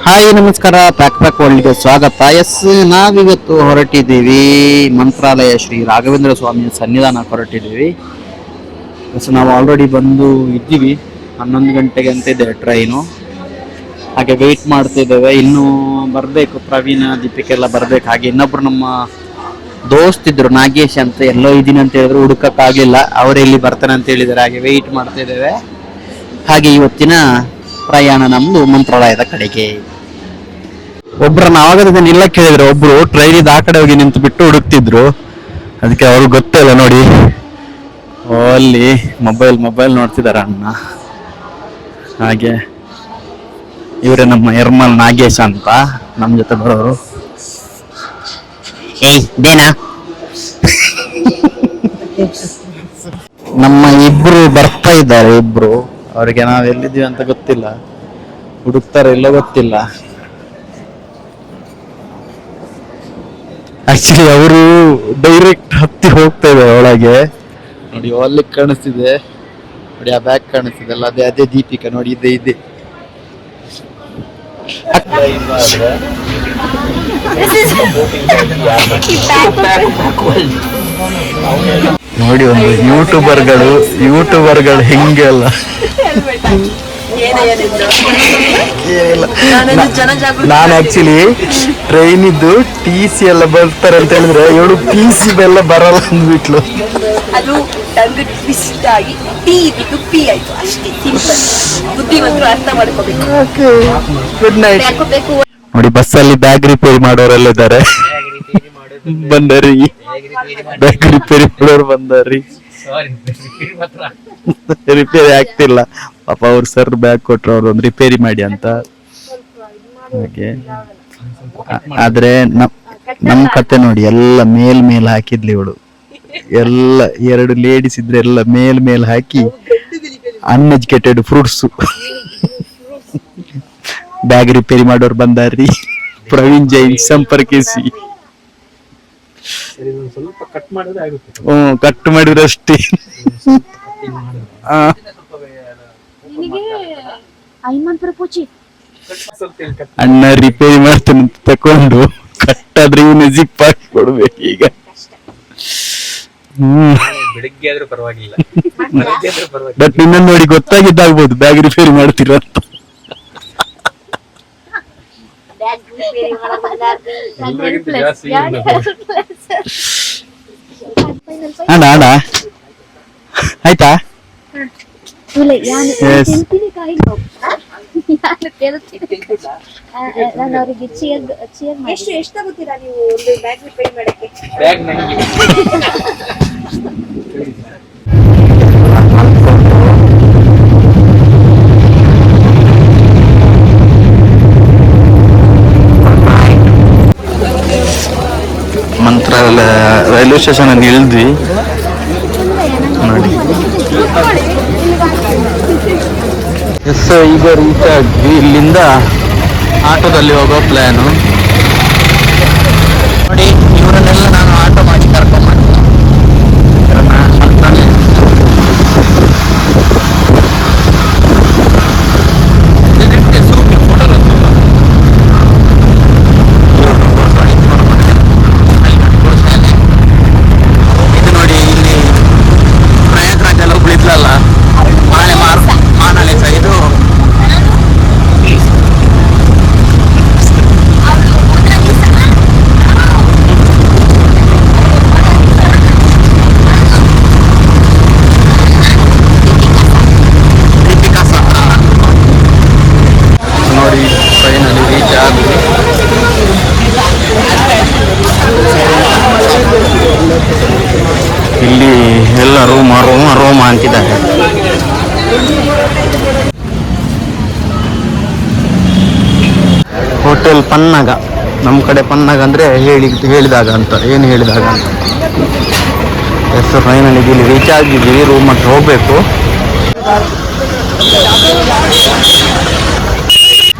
Hi, ನಮಸ್ಕಾರ. Pack pack ವರ್ಲ್ಡ್ಗೆ ಸ್ವಾಗತ. S, ನಾವಿವತ್ತು ಹೊರಟಿದ್ದೀವಿ. ಮಂತ್ರಾಲಯ ಶ್ರೀ ರಾಘವೇಂದ್ರ ಸ್ವಾಮಿಯ ಸನ್ನಿಧಾನ ಹೊರಟಿದ್ದೀವಿ. ಎಸ್, ನಾವು ಆಲ್ರೆಡಿ ಬಂದು ಇದ್ದೀವಿ. ಹನ್ನೊಂದು ಗಂಟೆಗೆ ಅಂತ ಇದೆ ಟ್ರೈನು ಹಾಗೆ ವೆಯ್ಟ್ ಮಾಡ್ತಿದ್ದೇವೆ. ಇನ್ನೂ ಬರಬೇಕು. ಪ್ರವೀಣ ದೀಪಿಕೆಲ್ಲ ಬರಬೇಕು. ಹಾಗೆ ಇನ್ನೊಬ್ರು ನಮ್ಮ ದೋಸ್ತ್ ಇದ್ರು, ನಾಗೇಶ್ ಅಂತ. ಎಲ್ಲೋ ಇದ್ದೀನಿ ಅಂತ ಹೇಳಿದ್ರು, ಹುಡುಕಕ್ಕಾಗಲಿಲ್ಲ. ಅವರೇ ಇಲ್ಲಿ ಬರ್ತಾನೆ ಅಂತ ಹೇಳಿದ್ದಾರೆ. ಹಾಗೆ ವೆಯ್ಟ್ ಮಾಡ್ತಿದ್ದೇವೆ. ಹಾಗೆ ಇವತ್ತಿನ ಪ್ರಯಾಣ ನಮ್ದು ಮಂತ್ರಾಲಯದ ಕಡೆಗೆ. ಒಬ್ರನ್ನ ಅವಾಗ ಇಲ್ಲ ಕೇಳಿದ್ರು ಒಬ್ರು ಟ್ರೈನ್ ಆ ಕಡೆ ಹೋಗಿ ನಿಂತು ಬಿಟ್ಟು ಹುಡುಕ್ತಿದ್ರು. ಅದಕ್ಕೆ ಅವ್ರಿಗೆ ಗೊತ್ತಿಲ್ಲ ನೋಡಿ. ಓ, ಅಲ್ಲಿ ಮೊಬೈಲ್ ಮೊಬೈಲ್ ನೋಡ್ತಿದಾರ ಅಣ್ಣ. ಹಾಗೆ ಇವರೇ ನಮ್ಮ ಯರ್ಮಲ್ ನಾಗೇಶ್ ಅಂತ ನಮ್ಮ ಜೊತೆ ಬರೋರು. ಏಯ್ ಬೇನಾ. ನಮ್ಮ ಇಬ್ರು ಬರ್ತಾ ಇದ್ದಾರೆ ಇಬ್ರು. ಅವರಿಗೆ ನಾವು ಎಲ್ಲಿದ್ದೀವಿ ಅಂತ ಗೊತ್ತಿಲ್ಲ. ಹುಡುಕ್ತಾರೆ ಇಲ್ಲ ಗೊತ್ತಿಲ್ಲ. ಆಕ್ಚುಲಿ ಅವರು ಡೈರೆಕ್ಟ್ ಹತ್ತಿ ಹೋಗ್ತಾ ಇದ್ದಾರೆ ಒಳಗೆ. ನೋಡಿ ಅಲ್ಲಿ ಕಾಣಿಸ್ತಿದೆ. ನೋಡಿ ಆ ಬ್ಯಾಗ್ ಕಾಣಿಸ್ತಿದೆ. ಅಲ್ಲ ಅದೇ ಅದೇ ದೀಪಿಕಾ. ನೋಡಿ ಇದೆ ಇದೆ. ನೋಡಿ ಒಂದು ಯೂಟ್ಯೂಬರ್ಗಳು ಯೂಟ್ಯೂಬರ್ಗಳು ಹೆಂಗೆ ಅಲ್ಲ. ನಾನು ಆಕ್ಚುಲಿ ಟ್ರೈನ್ ಇದ್ದು ಟಿ ಸಿ ಎಲ್ಲ ಬರ್ತಾರೆ ಅಂತ ಹೇಳಿದ್ರೆ ಇವಳು ಟಿ ಸಿ ಎಲ್ಲ ಬರಲ್ಲ ಅಂದ್ಬಿಟ್ಲು. ಅದು ತಂದು ಟ್ವಿಸ್ಟ್ ಆಗಿ ಟಿ ಇದ್ದು ಪಿ ಆಯ್ತು. ಅಷ್ಟೇ ಸಿಂಪಲ್ ಬುದ್ಧಿವಂತರು ಅರ್ಥ ಮಾಡ್ಕೋಬೇಕು. ಗುಡ್ ನೈಟ್ ನೋಡಿ ಬಸ್ಸಲ್ಲಿ ಬ್ಯಾಗ್ ರಿಪೇರಿ ಮಾಡೋರೆಲ್ಲ ಇದ್ದಾರೆ. ಬಂದರಿ. ಬ್ಯಾಗ್ ರಿಪೇರಿ ಮಾಡೋರು ಬಂದಾರಿ. ರಿಪೇರಿ ಆಗ್ತಿಲ್ಲ. ಪಾಪ ಅವ್ರು ಸರ್ ಬ್ಯಾಗ್ ಕೊಟ್ರು, ಅವ್ರು ಒಂದು ರಿಪೇರಿ ಮಾಡಿ ಅಂತ. ಹಾಗೆ. ಆದ್ರೆ ನಮ್ ಕತೆ ನೋಡಿ, ಎಲ್ಲ ಮೇಲ್ ಮೇಲ್ ಹಾಕಿದ್ಲಿ ಇವಳು. ಎಲ್ಲ ಎರಡು ಲೇಡೀಸ್ ಇದ್ರೆ ಎಲ್ಲ ಮೇಲ್ ಮೇಲ್ ಹಾಕಿ ಅನ್ಎಜುಕೇಟೆಡ್ ಫ್ರೂಟ್ಸ್ ಬ್ಯಾಗ್ ರಿಪೇರಿ ಮಾಡೋರು ಬಂದಾರ್ರಿ. ಪ್ರವೀಣ್ ಜೈನ್ ಸಂಪರ್ಕಿಸಿ. ಸ್ವಲ್ಪ ಕಟ್ ಮಾಡಿದ್ರೆ ಆಗುತ್ತೆ ಹ್ಮ್ ಕಟ್ ಮಾಡಿದ್ರೆ ಅಷ್ಟೇ. ನಿನಗೆ ಕಟ್ ಅಣ್ಣ ರಿಪೇರಿ ಮಾಡ್ತಾನೆ ಅಂತ ತಕೊಂಡು ಕಟ್ಟಾದ್ರೆ ಇವನು ಜಿಪ್ ಹಾಕಿ ಕೊಡ್ಬೇಕು ಈಗ. ಹ್ಮ್. ಬೆಳಿಗ್ಗೆ ಆದ್ರೂ ಪರವಾಗಿಲ್ಲ. ಬೆಳಿಗ್ಗೆ ಆದ್ರೂ ಪರವಾಗಿಲ್ಲ. ಬಟ್ ನಿನ್ನ ನೋಡಿ ಗೊತ್ತಾಗಿದ್ದಾಗ್ಬೋದು ಬ್ಯಾಗ್ ರಿಪೇರಿ ಮಾಡ್ತೀರ ಅಂತ. ಎಲ್ರಿಗಿಂತ ಜಾಸ್ತಿ. ಅಣ್ಣ ಅಣ್ಣ. ಆಯ್ತಾ? ನಾನು ಅವರಿಗೆ ಚಿಯರ್ ಚಿಯರ್ ಮಾಡಿ. ಎಷ್ಟು ಎಷ್ಟು ತಗೋತೀರಾ ನೀವು ಒಂದು ಬ್ಯಾಗ್ ಪೇ ಮಾಡಕ್ಕೆ? ಬ್ಯಾಗ್ ನನಗೆ ರೈಲ್ವೆ ಸ್ಟೇಷನ್ ಅಲ್ಲಿ ಇಳಿದ್ವಿ. ನೋಡಿ. ಎಸ್ ಈಗ ರೀಚ್ ಆದ್ವಿ ಇಲ್ಲಿಂದ ಆಟೋದಲ್ಲಿ ಹೋಗೋ ಪ್ಲಾನು ನೋಡಿ ಇವರನ್ನೆಲ್ಲ ನಾನು ಆಟೋ ಮಾಡಿ ಕರ್ಕೊಂಡ್ ಇದು ನೋಡಿ ಇಲ್ಲಿ ಪ್ರಯಾಗ್ರಾಜ್ ಎಲ್ಲ ಒಬ್ಳು ಇದ್ಲಲ್ಲ ಮಾಳೆ ಮಾರ್ ಮಾನಲೆ ಸಹ ಇದು ದೀಪಿಕಾ ಸಹ ನೋಡಿ ಟ್ರೈನಲ್ಲಿ ರೀಚ್ ಆದ್ವಿ ಇಲ್ಲಿ ಎಲ್ಲ ರೋಮ ರೋಮ ರೋಮ ಅಂತಿದ್ದಾರೆ ಹೋಟೆಲ್ ಪನ್ನಗ. ನಮ್ಮ ಕಡೆ ಪನ್ನಗ ಅಂದರೆ ಹೇಳಿ, ಹೇಳಿದಾಗ ಅಂತ. ಏನು ಹೇಳಿದಾಗ ಅಂತ. ಎಸ್ ಫೈನಲಿ ಇಲ್ಲಿ ರೀಚ್ ಆಗಿದ್ದೀವಿ ರೂಮ್ ಹತ್ರ ಹೋಗಬೇಕು.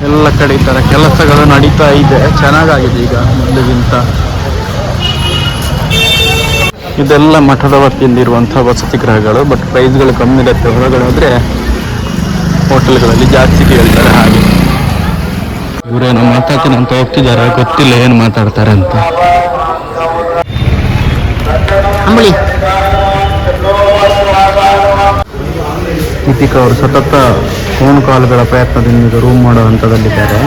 ಎಲ್ಲ ಕಡೆ ಈ ಥರ ಕೆಲಸಗಳು ನಡೀತಾ ಇದೆ. ಚೆನ್ನಾಗಾಗಿದೆ ಈಗ ಮೊದಲಿಗಿಂತ ಇದೆಲ್ಲ ಮಠದ ವತಿಯಿಂದ ಇರುವಂತಹ ವಸತಿ ಗೃಹಗಳು ಬಟ್ ಪ್ರೈಸ್ಗಳು ಕಮ್ಮಿ ಇರುತ್ತೆ. ಹೊರಗಡೆ ಹೋದರೆ ಹೋಟೆಲ್ಗಳಲ್ಲಿ ಜಾಸ್ತಿ ಕೇಳ್ತಾರೆ ಹಾಗೆ. ಇವರೇನೋ ಮಾತಾಡ್ತೀನಿ ಅಂತ ಹೋಗ್ತಿದ್ದಾರೆ ಗೊತ್ತಿಲ್ಲ ಏನು ಮಾತಾಡ್ತಾರೆ ಅಂತ. ಅಂಬಳಿ. ದೀಪಿಕಾ ಅವರು ಸತತ ಫೋನ್ ಕಾಲ್ಗಳ ಪ್ರಯತ್ನದಿಂದ ರೂಮ್ ಮಾಡೋ ಹಂತದಲ್ಲಿದ್ದಾರೆ.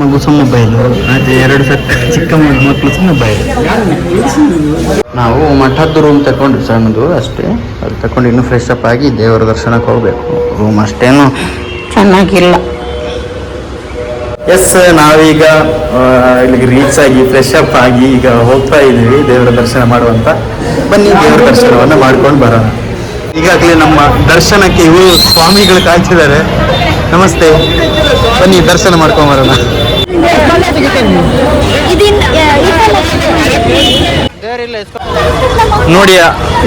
ಮಗು ಸಹ ಮೊಬೈಲು ಅದೇ ಎರಡು ಸಕ್ಕ ಚಿಕ್ಕ ಮಕ್ಕಳು ಸಹ ಮೊಬೈಲ್ ನಾವು ಮಠದ್ದು ರೂಮ್ ತಗೊಂಡ್ರಿ ಸಣ್ಣದು ಅಷ್ಟೇ. ಅದು ತಗೊಂಡು ಇನ್ನೂ ಫ್ರೆಶ್ ಅಪ್ ಆಗಿ ದೇವರ ದರ್ಶನಕ್ಕೆ ಹೋಗಬೇಕು. ರೂಮ್ ಅಷ್ಟೇನು ಚೆನ್ನಾಗಿಲ್ಲ. ಎಸ್ ನಾವೀಗ ಇಲ್ಲಿಗೆ ರೀಚ್ ಆಗಿ ಫ್ರೆಶ್ ಅಪ್ ಆಗಿ ಈಗ ಹೋಗ್ತಾ ಇದ್ದೀವಿ, ದೇವರ ದರ್ಶನ ಮಾಡುವಂತ. ಬನ್ನಿ, ದೇವರ ದರ್ಶನವನ್ನ ಮಾಡ್ಕೊಂಡು ಬರೋಣ. ಈಗಾಗಲೇ ನಮ್ಮ ದರ್ಶನಕ್ಕೆ ಇವರು ಸ್ವಾಮಿಗಳು ಕಾಯ್ತಿದ್ದಾರೆ ನಮಸ್ತೆ. ಬನ್ನಿ, ದರ್ಶನ ಮಾಡ್ಕೊಂಡ್ ಬರೋಣ. ನೋಡಿ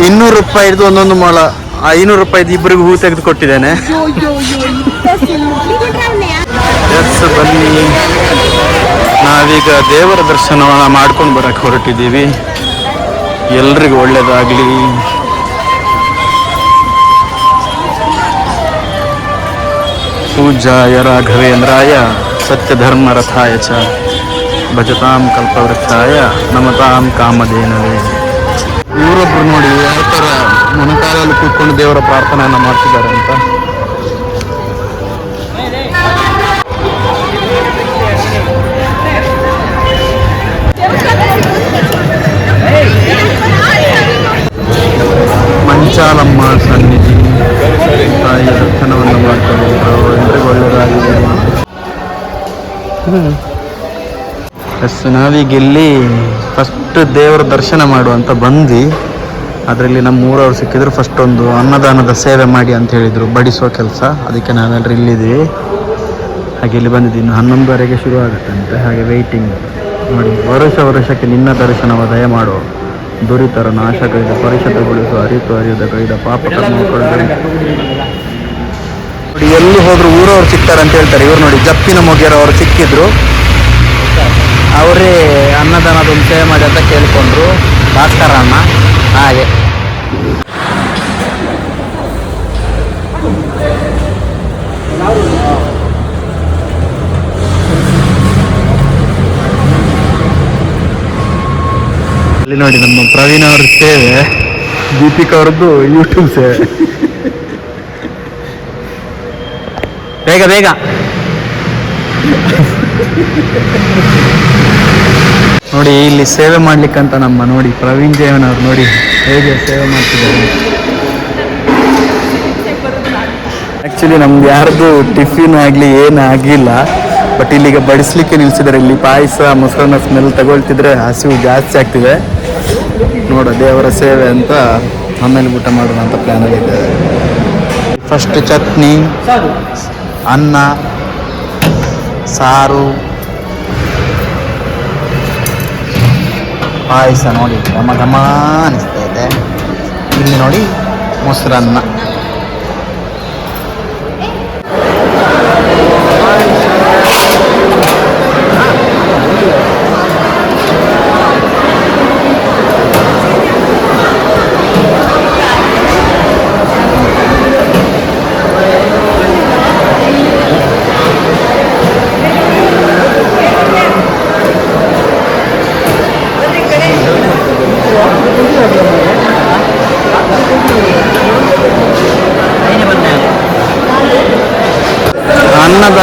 ಇನ್ನೂರು ರೂಪಾಯಿ ಹಿಡಿದು ಒಂದೊಂದು ಮೊಳ ಐನೂರು ರೂಪಾಯಿ ಇಬ್ಬರಿಗೂ ಹೂ ತೆಗೆದು ಕೊಟ್ಟಿದ್ದೇನೆ. ಎಸ್ ಬನ್ನಿ. ನಾವೀಗ ದೇವರ ದರ್ಶನವನ್ನು ಮಾಡ್ಕೊಂಡು ಬರಕ್ಕೆ ಹೊರಟಿದ್ದೀವಿ. ಎಲ್ರಿಗೂ ಒಳ್ಳೇದಾಗ್ಲಿ. ಪೂಜಾಯ ರಾಘವೇಂದ್ರಾಯ ಸತ್ಯಧರ್ಮ ರಥಾಯ ಚ. ಭಜತಾಂ ಕಲ್ಪವೃಕ್ಷಾಯ ನಮತಾಂ ಕಾಮಧೇನವೇ. ಇವರೊಬ್ರು ನೋಡಿ ಯಾವ ಥರ ಮೊಣಕಾಲಲ್ಲಿ ಕೂತ್ಕೊಂಡು ದೇವರ ಪ್ರಾರ್ಥನೆಯನ್ನು ಮಾಡ್ತಿದ್ದಾರೆ ಅಂತ. ಸನ್ನಿಧಿ ತಾಯಿಯ ದರ್ಶನವನ್ನು ಮಾಡಿಕೊಂಡು ಎಲ್ಲರಿಗೂ ಒಳ್ಳೆಯದಾಗಿದೆ ಎಸ್ ನಾವೀಗ ಇಲ್ಲಿ ಫಸ್ಟ್ ದೇವರ ದರ್ಶನ ಮಾಡುವಂತ ಬಂದು ಅದರಲ್ಲಿ ನಮ್ಮ ಊರವ್ರು ಸಿಕ್ಕಿದ್ರು ಫಸ್ಟ್ ಒಂದು ಅನ್ನದಾನದ ಸೇವೆ ಮಾಡಿ ಅಂತ ಹೇಳಿದ್ರು ಬಡಿಸೋ ಕೆಲಸ. ಅದಕ್ಕೆ ನಾವೆಲ್ಲರೂ ಇಲ್ಲಿದ್ದೀವಿ. ಹಾಗೆ ಇಲ್ಲಿ ಬಂದಿದ್ದೀವಿ ಇನ್ನು ಹನ್ನೊಂದುವರೆಗೆ ಶುರು ಆಗುತ್ತಂತೆ ಹಾಗೆ ವೆಯ್ಟಿಂಗ್ ನೋಡಿ ವರುಷ ವರುಷಕ್ಕೆ ನಿನ್ನ ದರ್ಶನವ ದಯ ಮಾಡು ದುರಿತರ ನಾಶಗೈದ ಪರಿಷದಗೊಳಿಸುವ ಅರಿತು ಅರಿಯದ ಕೈದ ಪಾಪ ನೋಡಿ, ಎಲ್ಲಿ ಹೋದ್ರು ಊರವ್ರು ಸಿಗ್ತಾರೆ ಅಂತ ಹೇಳ್ತಾರೆ. ಇವ್ರು ನೋಡಿ ಜಪ್ಪಿನ ಮೊಗೆರವರು ಸಿಕ್ಕಿದ್ರು. ಅವರೇ ಅನ್ನದಾನದೊಂದು ಸೇವೆ ಮಾಡಿ ಅಂತ ಕೇಳ್ಕೊಂಡ್ರು. ಭಾಸ್ಕರ ಅಣ್ಣ ಹಾಗೆ. ಅಲ್ಲಿ ನೋಡಿ ನಮ್ಮ ಪ್ರವೀಣ್ ಅವ್ರ ಸೇವೆ. ದೀಪಿಕಾ ಅವ್ರದ್ದು ಯೂಟ್ಯೂಬ್ ಸೇವೆ. ಬೇಗ ಬೇಗ. ನೋಡಿ ಇಲ್ಲಿ ಸೇವೆ ಮಾಡ್ಲಿಕ್ಕಂತ ನಮ್ಮ ನೋಡಿ ಪ್ರವೀಣ್ ಜೇವನ್ ಅವ್ರು ನೋಡಿ ಹೇಗೆ ಸೇವೆ ಮಾಡ್ತಿದ್ದಾರೆ. ಆಕ್ಚುಲಿ ನಮ್ಗೆ ಯಾರ್ದು ಟಿಫಿನ್ ಆಗಲಿ ಏನು ಆಗಿಲ್ಲ. ಬಟ್ ಇಲ್ಲಿಗೆ ಬಡಿಸ್ಲಿಕ್ಕೆ ನಿಲ್ಸಿದ್ದಾರೆ ಇಲ್ಲಿ ಪಾಯಸ, ಮೊಸರನ್ನ ಸ್ಮೆಲ್ ತಗೊಳ್ತಿದ್ರೆ ಹಸಿವು ಜಾಸ್ತಿ ಆಗ್ತಿದೆ. ನೋಡ, ದೇವರ ಸೇವೆ ಅಂತ ಆಮೇಲೆ ಊಟ ಮಾಡೋಣ ಅಂತ ಇದೆ ಫಸ್ಟ್ ಚಟ್ನಿ, ಅನ್ನ, ಸಾರು, ಪಾಯಸ ನೋಡಿ, ಘಮ ಘಮ ಅನಿಸ್ತಾ ಇದೆ. ಇಲ್ಲಿ ನೋಡಿ ಮೊಸರನ್ನ.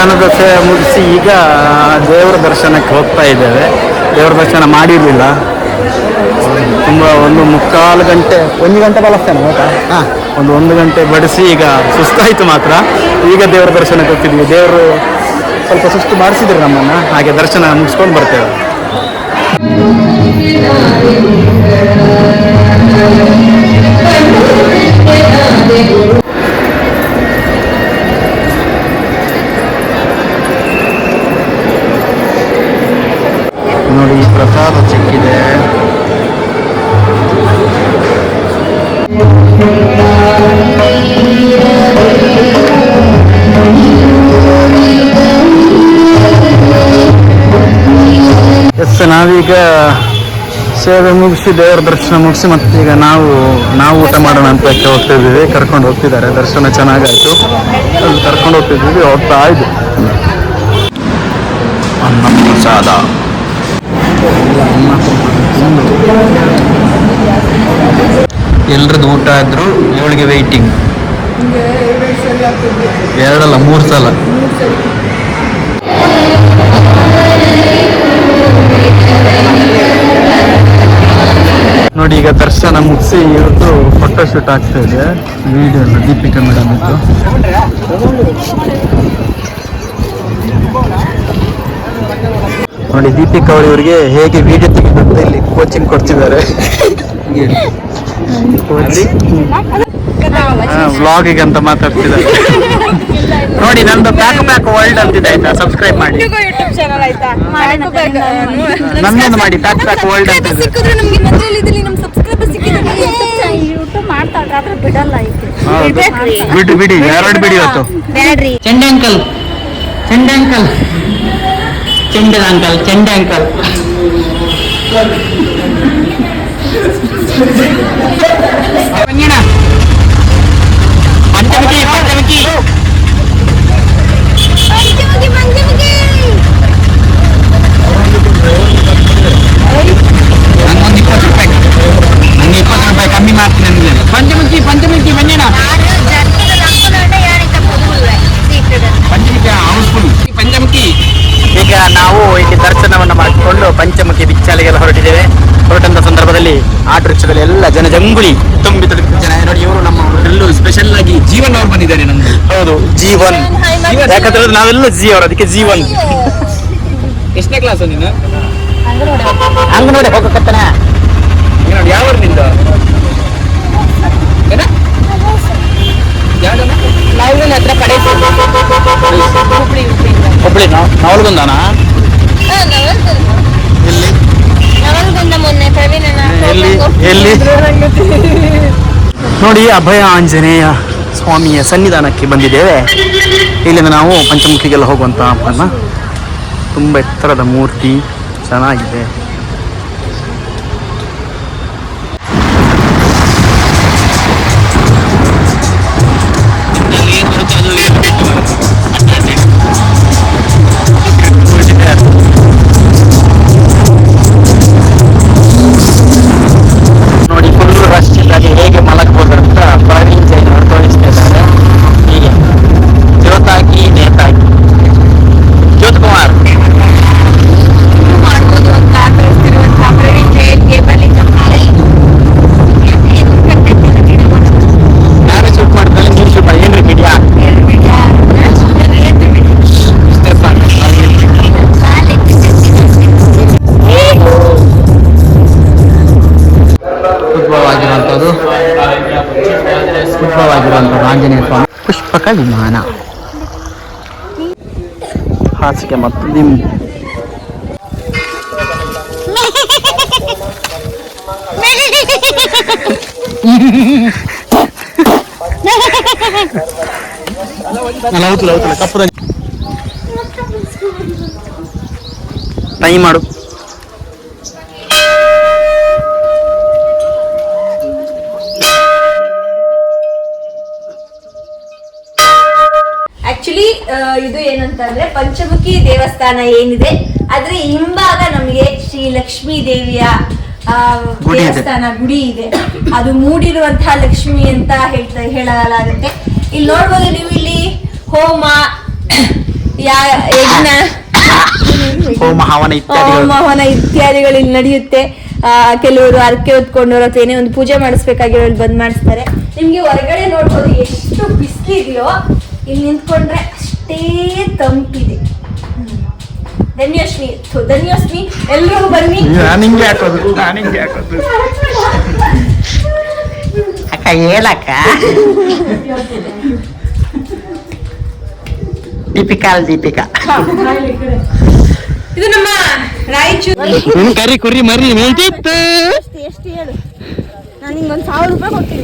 ಅನ್ನದಾನದ ಸೇವೆ ಮುಗಿಸಿ ಈಗ ದೇವರ ದರ್ಶನಕ್ಕೆ ಹೋಗ್ತಾ ಇದ್ದೇವೆ. ದೇವರ ದರ್ಶನ ಮಾಡಿರಲಿಲ್ಲ. ತುಂಬ ಒಂದು ಮುಕ್ಕಾಲು ಗಂಟೆ ಒಂದು ಗಂಟೆ ಬಳಸ್ತೇನೆ ಗೊತ್ತಾ ಹಾಂ. ಒಂದು ಒಂದು ಗಂಟೆ ಬಡಿಸಿ ಈಗ ಸುಸ್ತಾಯಿತು ಮಾತ್ರ. ಈಗ ದೇವರ ದರ್ಶನಕ್ಕೆ ಹೋಗ್ತಿದ್ವಿ. ದೇವರು ಸ್ವಲ್ಪ ಸುಸ್ತು ಮಾಡಿಸಿದ್ರು ನಮ್ಮನ್ನು. ಹಾಗೆ ದರ್ಶನ ಮುಗಿಸ್ಕೊಂಡು ಬರ್ತೇವೆ. ಸೇವೆ ಮುಗಿಸಿ ದೇವರ ದರ್ಶನ ಮುಗಿಸಿ ಮತ್ತೆ ಈಗ ನಾವು ನಾವು ಊಟ ಮಾಡೋಣ ಅಂತ ಹೋಗ್ತಾ ಇದ್ದೀವಿ. ಕರ್ಕೊಂಡು ಹೋಗ್ತಿದ್ದಾರೆ. ದರ್ಶನ ಚೆನ್ನಾಗಾಯ್ತು. ಅಲ್ಲಿ ಕರ್ಕೊಂಡು ಹೋಗ್ತಿದ್ದೀವಿ. ಹೋಗ್ತಾ ಇದ್ವಿ. ಪ್ರಸಾದ ಎಲ್ರದ್ದು ಊಟ ಆದ್ರು ಇವಳಿಗೆ ವೆಯ್ಟಿಂಗ್ ಎರಡಲ್ಲ, ಮೂರು ಸಲ. ನೋಡಿ ಈಗ ದರ್ಶನ ಮುಗಿಸಿ ಇವತ್ತು ಫೋಟೋ ಶೂಟ್ ಆಗ್ತಾ ಇದೆ. ವಿಡಿಯೋ ದೀಪಿಕಾ ಮೇಡಮ್ ಇತ್ತು ನೋಡಿ ದೀಪಿಕಾ ಅವರು ಇವರಿಗೆ ಹೇಗೆ ವಿಡಿಯೋ ತೆಗೆದಂತ ಇಲ್ಲಿ ಕೋಚಿಂಗ್ ಕೊಡ್ತಿದ್ದಾರೆ. ವ್ಲಾಗಿಗೆ ಅಂತ ಮಾತಾಡ್ತಿದ್ದಾರೆ ನೋಡಿ ನಂದು ಪ್ಯಾಕ್ ಪ್ಯಾಕ್ ವರ್ಲ್ಡ್ ಅಂತಿದೆ ಆಯ್ತಾ? ಸಬ್ಸ್ಕ್ರೈಬ್ ಮಾಡಿ. ಯೂಟ್ಯೂಬ್ ಚಾನಲ್ ಆಯ್ತಾ? ನಮ್ದೊಂದು ಮಾಡಿ. ಪ್ಯಾಕ್ ಪ್ಯಾಕ್ ವರ್ಲ್ಡ್ ಸಿಕ್ಕಿದ್ರೆ ನಮಗೆ ಇದ್ರಲ್ಲಿ ಸಬ್ಸ್ಕ್ರೈಬರ್ ಸಿಕ್ಕಿದ್ರೆ ಯೂಟ್ಯೂಬ್ ಮಾಡ್ತಾಳ್ರಿ ಆದ್ರೆ ಬಿಡಲ್ಲ ಐತೆ. ಬಿಡು ಬಿಡಿ ಎರಡು ಬಿಡಿ ಇವತ್ತು. ಬ್ಯಾಡ್ರಿ ಚೆಂಡೆ ಅಂಕಲ್. ಚೆಂಡೆ ಅಂಕಲ್. ಚೆಂಡೆ ಅಂಕಲ್ ಚೆಂಡೆ ಅಂಕಲ್. ಪಂಚಮುಖಿ ಪಂಚಮುಖಿ ನಂಗೊಂದು ಇಪ್ಪತ್ತು ರೂಪಾಯಿ ನಂಗೆ ಕಮ್ಮಿ ಮಾಡ್ತೀನಿ ಅಂದ್ರೆ ಪಂಚಮುಖಿ ಹೌಸ್ಫುಲ್. ಪಂಚಮುಖಿ. ಈಗ ನಾವು ಇಲ್ಲಿ ದರ್ಶನವನ್ನು ಮಾಡಿಕೊಂಡು ಪಂಚಮುಖಿ ಬಿಚ್ಚಾಲಿಗೆಲ್ಲ ಹೊರಟಿದ್ದೇವೆ. ಹೊರಟಂತ ಸಂದರ್ಭದಲ್ಲಿ ಆಟೋ ರಿಕ್ಷಾದಲ್ಲಿ ಎಲ್ಲ ಜನ ಜಂಗುಳಿ ತುಂಬಿ ತುಳುಕಿದ ಜನ. ನೋಡಿ ಇವರು ನಮ್ಮ ಎಲ್ಲೂ ಸ್ಪೆಷಲ್ ಆಗಿ ಜೀವನ್ ಅವ್ರು ಬಂದಿದ್ದಾರೆ ನಮ್ಗೆ ಹೌದು ಜೀವನ್. ಯಾಕಂದ್ರೆ ನಾವೆಲ್ಲ ನಾವೆಲ್ಲ ಅವರು ಅದಕ್ಕೆ ಜೀವನ್. ಎಷ್ಟನೇ ಕ್ಲಾಸ್ ನೀನು? ಅಂಗನವಾಡಿ ಹೋಗಕತ್ತನ. ಯಾವ ನಿಂದ ಏನ ಯಾವ್ದನ ನಾಲ್ಗನ ಹತ್ರ ಕಡೆ ಹುಬ್ಳಿ ನವಲ್ಗುಂದನ? ಎಲ್ಲಿ? ನವಲ್ಗುಂದ ಮೊನ್ನೆ ಪ್ರವೀಣ ಎಲ್ಲಿ? ಎಲ್ಲಿ? ನೋಡಿ ಅಭಯ ಆಂಜನೇಯ ಸ್ವಾಮಿಯ ಸನ್ನಿಧಾನಕ್ಕೆ ಬಂದಿದ್ದೇವೆ. ಇಲ್ಲಿಂದ ನಾವು ಪಂಚಮುಖಿಗೆಲ್ಲ ಹೋಗುವಂತ ಪ್ಲಾನ ತುಂಬ ಎತ್ತರದ ಮೂರ್ತಿ ಚೆನ್ನಾಗಿದೆ. ವಿಮಾನ. ಹಾಸಿಗೆ ಮತ್ತು ದಿಂಬು ಅಲ್ಲ ಹೌದು ಹೌದು ಕಪ್ಪು ಟ್ರೈ ಪಂಚಮುಖಿ ದೇವಸ್ಥಾನ ಏನಿದೆ ಅದ್ರ ಹಿಂಭಾಗ ನಮಗೆ ಶ್ರೀ ಲಕ್ಷ್ಮೀ ದೇವಿಯ. ದೇವಸ್ಥಾನ ಗುಡಿ ಇದೆ. ಅದು ಮೂಡಿರುವಂತಹ ಲಕ್ಷ್ಮಿ ಅಂತ ಹೇಳ್ತಾ ಹೇಳಲಾಗುತ್ತೆ. ಇಲ್ಲಿ ನೋಡ್ಬೋದು ನೀವು ಇಲ್ಲಿ ಹೋಮ ಯಾ ಯಜ್ಞ ಹೋಮ ಹವನ ಇತ್ಯಾದಿಗಳು. ಹೋಮ ಹವನ ಇತ್ಯಾದಿಗಳು ಇಲ್ಲಿ ನಡೆಯುತ್ತೆ. ಆ, ಕೆಲವರು ಅರ್ಕೆ ಹೊತ್ಕೊಂಡವ್ರು ಅಥವಾ ಏನೇ ಒಂದು ಪೂಜೆ ಮಾಡಿಸ್ಬೇಕಾಗಿರೋ ಬಂದ್ ಮಾಡಿಸ್ತಾರೆ. ನಿಮ್ಗೆ ಹೊರಗಡೆ ನೋಡ್ಬೋದು ಎಷ್ಟು ಬಿಸಿಲಿದೆಯೋ ಇಲ್ಲಿ ನಿಂತ್ಕೊಂಡ್ರೆ ಅಷ್ಟೇ ತಂಪಿದೆ. ಹ್ಮ್. ಧನ್ಯೋಷ್ಮಿ ಎಲ್ಲರೂ ಎಲ್ರಿಗೂ ಬನ್ನಿ. ನಾನು ಹಿಂಗೆ ಹಾಕೋದು ನಾನು ಹಿಂಗೆ ಹಾಕೋದು. ಅಕ್ಕ ಹೇಳಕ್ಕ? ದೀಪಿಕಾಲ್ ದೀಪಿಕಾ. ಇದು ನಮ್ಮ ರಾಯಚೂರು. ಕರಿ ಕುರಿ ಮರಿ ನಿಂತಿತ್ತು ಎಷ್ಟು ಹೇಳು. ನಾನು ನಿಂಗೊಂದು ಸಾವಿರ ರೂಪಾಯಿ ಕೊಡ್ತೀನಿ.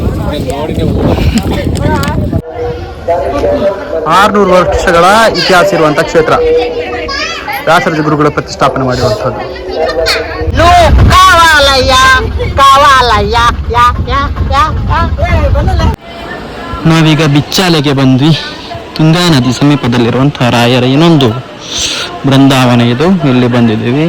ಆರ್ನೂರು ವರ್ಷಗಳ ಇತಿಹಾಸ ಇರುವಂತ ಕ್ಷೇತ್ರ. ವ್ಯಾಸರಾಜ ಗುರುಗಳ ಪ್ರತಿಷ್ಠಾಪನೆ ಮಾಡಿರುವಂತದ್ದು ನಾವೀಗ ಬಿಚ್ಚಾಲೆಗೆ ಬಂದ್ವಿ. ತುಂಗಾ ನದಿ ಸಮೀಪದಲ್ಲಿರುವಂತಹ ರಾಯರ ಇನ್ನೊಂದು ಬೃಂದಾವನ ಇದು. ಇಲ್ಲಿ ಬಂದಿದ್ದೀವಿ.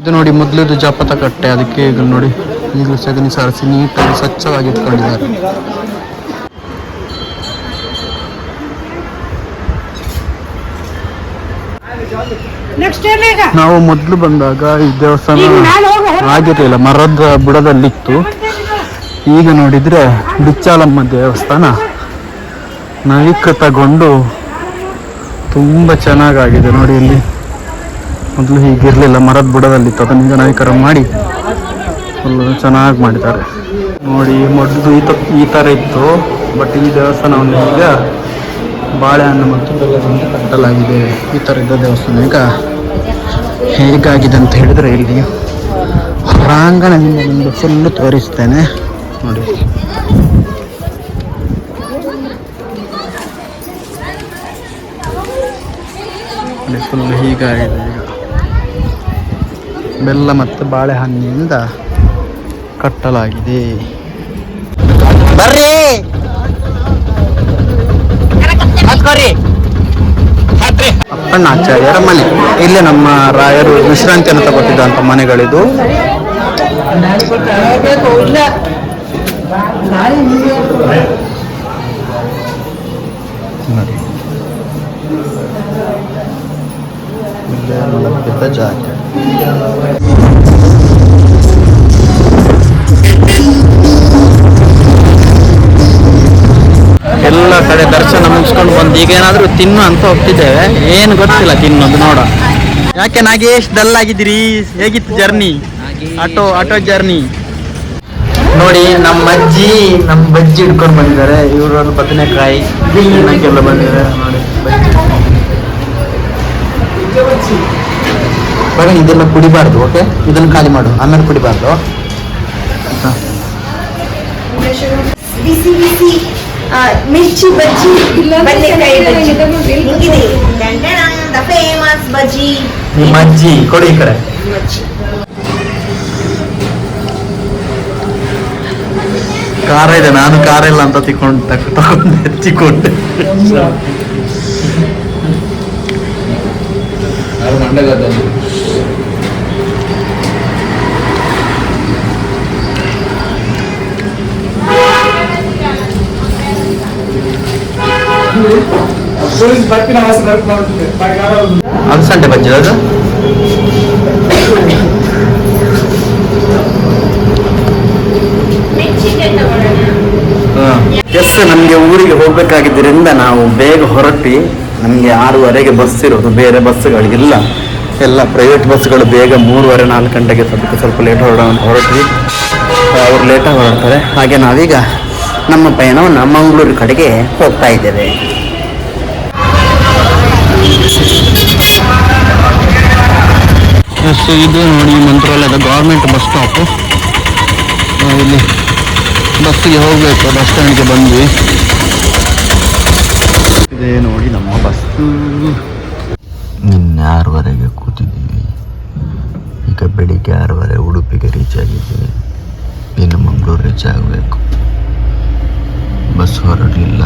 ಇದು ನೋಡಿ ಮೊದಲಿದ್ದು ಜಾಪತ ಕಟ್ಟೆ ಅದಕ್ಕೆ ಈಗ ನೋಡಿ. ಈಗಲೂ ಸಗಣಿ ಸಾರಿಸಿ ನೀಟಾಗಿ ಸ್ವಚ್ಛವಾಗಿ ಇಟ್ಕೊಂಡಿದ್ದಾರೆ. ನಾವು ಮೊದಲು ಬಂದಾಗ ಈ ದೇವಸ್ಥಾನ ಆಗಿರಲಿಲ್ಲ ಮರದ ಬುಡದಲ್ಲಿತ್ತು. ಈಗ ನೋಡಿದ್ರೆ ಬಿಚ್ಚಾಲಮ್ಮ ದೇವಸ್ಥಾನ ನವೀಕೃತಗೊಂಡು ತುಂಬ ಚೆನ್ನಾಗಾಗಿದೆ ನೋಡಿ ಇಲ್ಲಿ. ಮೊದಲು ಹೀಗಿರಲಿಲ್ಲ ಮರದ ಬುಡದಲ್ಲಿತ್ತು ಅದನ್ನ ಈಗ ನಾಯಕರ ಮಾಡಿ. ಫುಲ್ ಚೆನ್ನಾಗಿ ಮಾಡಿದ್ದಾರೆ. ನೋಡಿ ಮೊದಲು ಈ ತ, ಈ ಥರ ಇತ್ತು, ಬಟ್ ಈ ದೇವಸ್ಥಾನವನ್ನು ಈಗ ಬಾಳೆಹಣ್ಣು ಮತ್ತು ಬೆಲ್ಲದಿಂದ ಕಟ್ಟಲಾಗಿದೆ. ಈ ಥರ ಇದ್ದ ದೇವಸ್ಥಾನ ಈಗ ಹೇಗಾಗಿದೆ ಅಂತ ಹೇಳಿದರೆ ಇಲ್ಲಿ ಹೊರಾಂಗಣದಿಂದ ನಿಮಗೆ ಫುಲ್ಲು ತೋರಿಸ್ತೇನೆ. ನೋಡಿ. ಫುಲ್ ಹೀಗಾಗಿದೆ ಬೆಲ್ಲ ಮತ್ತು ಬಾಳೆಹಣ್ಣಿನಿಂದ ಕಟ್ಟಲಾಗಿದೆ. ಬರ್ರಿ. ಅಪ್ಪಣ್ಣಾಚಾರ್ಯರ ಮನೆ ಇಲ್ಲೇ ನಮ್ಮ ರಾಯರು ವಿಶ್ರಾಂತಿಯನ್ನು ತಗೋತಿದ್ದಂಥ ಮನೆಗಳಿದು. ಜಾಗ ಈಗ ಏನಾದರೂ ತಿನ್ನು ಅಂತ ಹೋಗ್ತಿದ್ದೇವೆ ಏನು ಗೊತ್ತಿಲ್ಲ ತಿನ್ನೋದು ನೋಡ. ಯಾಕೆ ನಾಗೇಶ್ ಡಲ್ ಆಗಿದ್ದೀರಿ? ಹೇಗಿತ್ತು ಜರ್ನಿ ಆಟೋ ಆಟೋ ಜರ್ನಿ ನೋಡಿ ನಮ್ಮ ಅಜ್ಜಿ ನಮ್ಮ ಬಜ್ಜಿ ಹಿಡ್ಕೊಂಡು ಬಂದಿದ್ದಾರೆ. ಇವರು ಬದನೆಕಾಯಿ. ಎಲ್ಲ ಬಂದಿದ್ದಾರೆ ನೋಡಿ ಇದೆಲ್ಲ ಕುಡಿಬಾರ್ದು ಓಕೆ ಇದನ್ನು ಖಾಲಿ ಮಾಡು. ಆಮೇಲೆ ಕುಡಿಬಾರ್ದು. ಮಿರ್ಚಿ ಬಜ್ಜಿ ಬದನೆಕಾಯಿ ಬಜ್ಜಿ. ಹಿಂಗಿದೆ ದ ಫೇಮಸ್ ಬಜ್ಜಿ. ನಿಮ್ಮ ಅಜ್ಜಿ ಕೊಡಿ ಈ ಕಡೆ. ಖಾರ ಇದೆ ನಾನು ಖಾರ ಇಲ್ಲ ಅಂತ ತಿಕೊಂಡು ತಗೊಂಡು ಎತ್ತಿಕೊಂಡೆ ಸಂಡೆ ಬಜ್ಜಿ ಅದು. ಎಸ್ ನಮಗೆ ಊರಿಗೆ ಹೋಗ್ಬೇಕಾಗಿದ್ದರಿಂದ ನಾವು ಬೇಗ ಹೊರಟಿ ನಮಗೆ ಆರೂವರೆಗೆ ಬಸ್ ಇರೋದು. ಬೇರೆ ಬಸ್ಗಳಿಗಿಲ್ಲ ಎಲ್ಲ ಪ್ರೈವೇಟ್ ಬಸ್ಗಳು ಬೇಗ ಮೂರುವರೆ ನಾಲ್ಕು ಗಂಟೆಗೆ ಸ್ವಲ್ಪ ಸ್ವಲ್ಪ ಲೇಟ್ ಹೊರಡ ಹೊರಟ್ವಿ. ಅವರು ಲೇಟಾಗಿ ಹೊರಡ್ತಾರೆ. ಹಾಗೆ ನಾವೀಗ ನಮ್ಮ ಪಯಣವನ್ನು ಮಂಗಳೂರು ಕಡೆಗೆ ಹೋಗ್ತಾ ಇದ್ದೇವೆ. ಎಸ್ ಇದು ನೋಡಿ ಮಂತ್ರಾಲಯದ ಗೌರ್ಮೆಂಟ್ ಬಸ್ ಸ್ಟಾಪು ಇಲ್ಲಿ ಬಸ್ಸಿಗೆ ಹೋಗಬೇಕು ಬಸ್ ಸ್ಟ್ಯಾಂಡ್ಗೆ ಬಂದ್ವಿ. ಇದೇ ನೋಡಿ ನಮ್ಮ ಬಸ್ ನಿನ್ನೆ ಆರುವರೆಗೆ ಕೂತಿದ್ದೀವಿ. ಈಗ ಬೆಳಿಗ್ಗೆ ಆರೂವರೆ ಉಡುಪಿಗೆ ರೀಚ್ ಆಗಿದ್ದೀವಿ. ಇನ್ನು ಮಂಗಳೂರು ರೀಚ್ ಆಗಬೇಕು. ಬಸ್ ಹೊರಡಲಿಲ್ಲ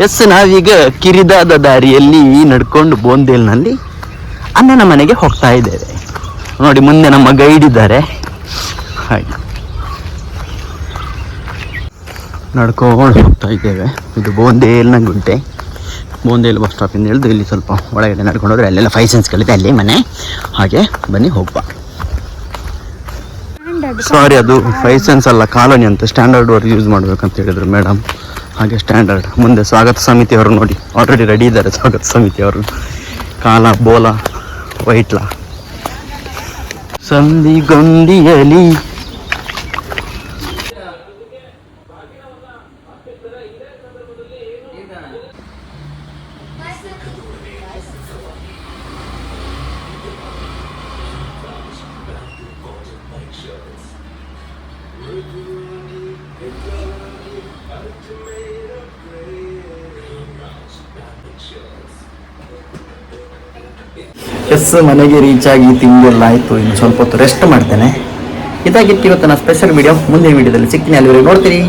ಎಸ್ ನಾವೀಗ ಕಿರಿದಾದ ದಾರಿಯಲ್ಲಿ ನಡ್ಕೊಂಡು ಬೋಂದೇಲ್ನಲ್ಲಿ ಅಣ್ಣನ ಮನೆಗೆ ಹೋಗ್ತಾ ಇದ್ದೇವೆ. ನೋಡಿ, ಮುಂದೆ ನಮ್ಮ ಗೈಡ್ ಇದ್ದಾರೆ. ಹಾಗೆ. ನಡ್ಕೊಂಡು ಹೋಗ್ತಾ ಇದ್ದೇವೆ. ಇದು ಬೋಂದೇಲ್ನ ಗುಂಟೆ. ಬೋಂದೇಲ್ ಬಸ್ ಸ್ಟಾಪಿಂದ ಹಿಡಿದು ಇಲ್ಲಿ ಸ್ವಲ್ಪ ಒಳಗಡೆ ನಡ್ಕೊಂಡು ಹೋದ್ರೆ ಅಲ್ಲೆಲ್ಲ ಫೈವ್ ಸೆನ್ಸ್ಗಳಿದೆ ಅಲ್ಲಿ ಮನೆ. ಹಾಗೆ ಬನ್ನಿ, ಹೋಗ್ಬಾ. ಸಾರಿ ಅದು ಫೈವ್ ಸೆನ್ಸ್ ಅಲ್ಲ ಕಾಲೋನಿ ಅಂತ ಸ್ಟ್ಯಾಂಡರ್ಡ್ ವರ್ಕ್ ಯೂಸ್ ಮಾಡ್ಬೇಕಂತ ಹೇಳಿದ್ರು ಮೇಡಮ್ ಹಾಗೆ ಸ್ಟ್ಯಾಂಡರ್ಡ್ ಮುಂದೆ ಸ್ವಾಗತ ಸಮಿತಿಯವರು ನೋಡಿ. ಆಲ್ರೆಡಿ ರೆಡಿ ಇದ್ದಾರೆ ಸ್ವಾಗತ ಸಮಿತಿಯವರು ಕಾಲ, ಬೋಲ, ವೈಟ್ಲ. ಸಂದಿಗೊಂದಿಯಲಿ ಎಸ್ ಮನೆಗೆ ರೀಚ್ ಆಗಿ ತಿಂಡಿ ಆಯಿತು, ಇನ್ನು ಸ್ವಲ್ಪ ಹೊತ್ತು ರೆಸ್ಟ್ ಮಾಡ್ತೇನೆ. ಇದಾಗಿತ್ತು ಇವತ್ತು ನಾನು ಸ್ಪೆಷಲ್ ವಿಡಿಯೋ ಮುಂದಿನ ವಿಡಿಯೋದಲ್ಲಿ ಸಿಗ್ತೀನಿ ಅಲ್ಲಿವರೆಗೆ. ನೋಡ್ತೀರಿ